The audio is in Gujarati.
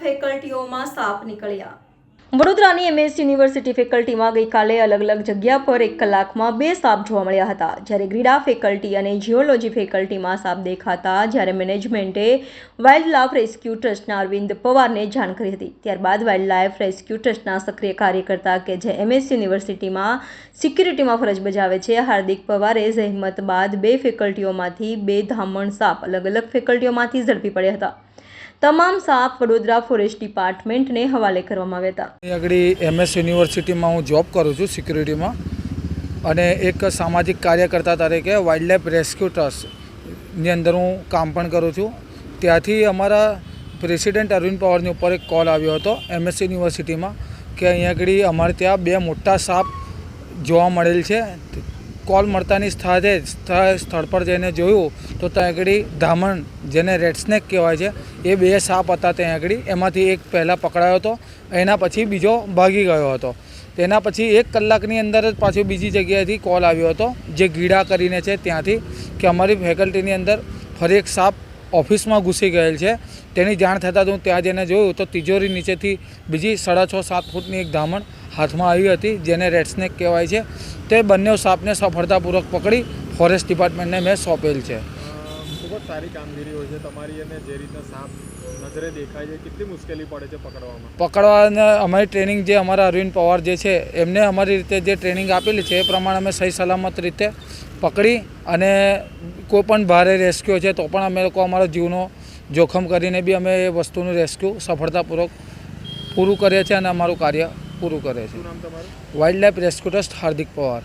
ફેકલ્ટીઓમાં સાપ નીકળ્યા. વડોદરાની એમએસ યુનિવર્સિટી ફેકલ્ટીમાં ગઈકાલે અલગ અલગ જગ્યા પર એક કલાકમાં બે સાપ જોવા મળ્યા હતા. જ્યારે ગ્રીડા ફેકલ્ટી અને જીઓલોજી ફેકલ્ટીમાં સાપ દેખાતા જ્યારે મેનેજમેન્ટે વાઇલ્ડ લાઇફ રેસ્ક્યુ ટ્રસ્ટના અરવિંદ પવારને જાણ કરી હતી. ત્યારબાદ વાઇલ્ડ લાઇફ રેસ્ક્યુ ટ્રસ્ટના સક્રિય કાર્યકર્તા કે જે એમએસ યુનિવર્સિટીમાં સિક્યુરિટીમાં ફરજ બજાવે છે, હાર્દિક પવારે જહેમત બાદ બે ફેકલ્ટીઓમાંથી બે ધામણ સાપ અલગ અલગ ફેકલ્ટીઓમાંથી ઝડપી પડ્યા હતા. તમામ સાપ વડોદરા ફોરેસ્ટ ડિપાર્ટમેન્ટને હવાલે કરવામાં આવ્યા હતા. આગળ એમએસ યુનિવર્સિટીમાં હું જોબ કરું છું સિક્યુરિટીમાં અને એક સામાજિક કાર્યકર્તા તરીકે વાઇલ્ડલાઇફ રેસ્ક્યુ ટ્રસ્ટની અંદર હું કામ પણ કરું છું. ત્યાંથી અમારા પ્રેસિડેન્ટ અરવિંદ પવારની ઉપર એક કોલ આવ્યો હતો એમએસ યુનિવર્સિટીમાં કે અહીંયા આગળ અમારે ત્યાં બે મોટા સાપ જોવા મળેલ છે. કોલ મળતાની સાથે જ સ્થળ પર જઈને જોયું તો ત્યાં આગળ ધામણ જેને રેડ સ્નેક કહેવાય છે, એ બે સાપ હતા ત્યાં આગળ. એમાંથી એક પહેલાં પકડાયો હતો, એના પછી બીજો ભાગી ગયો હતો. તેના પછી એક કલાકની અંદર જ પાછો બીજી જગ્યાએથી કોલ આવ્યો હતો, જે ગીડા કરીને છે ત્યાંથી, કે અમારી ફેકલ્ટીની અંદર ફરી એક સાપ ઓફિસમાં ઘૂસી ગયેલ છે. તેની જાણ થતાં હું ત્યાં જઈને જોયું તો તિજોરી નીચેથી બીજી સાડા છ, સાત ફૂટની એક ધામણ હાથમાં આવી હતી, જેને રેડ સ્નેક કહેવાય છે. તે બંને સાપને સફળતાપૂર્વક પકડી ફોરેસ્ટ ડિપાર્ટમેન્ટને મેં સોંપેલ છે. ખૂબ જ સારી કામગીરી હોય છે. તમારી અને જે રીતના સાપ નજરે દેખાય છે કેટલી મુશ્કેલી પડે છે પકડવામાં? પકડવાને અમારી ટ્રેનિંગ જે અમારા અરવિંદ પવાર જે છે એમને અમારી રીતે જે ટ્રેનિંગ આપેલી છે એ પ્રમાણે અમે સહી સલામત રીતે પકડી અને કોઈ પણ ભારે રેસ્ક્યુ છે તો પણ અમે લોકો અમારા જીવનો જોખમ કરીને બી અમે એ વસ્તુનું રેસ્ક્યુ સફળતાપૂર્વક પૂરું કરીએ છીએ અને અમારું કાર્ય પૂરું કરે છે wildlife rescue trust Hardik Pawar.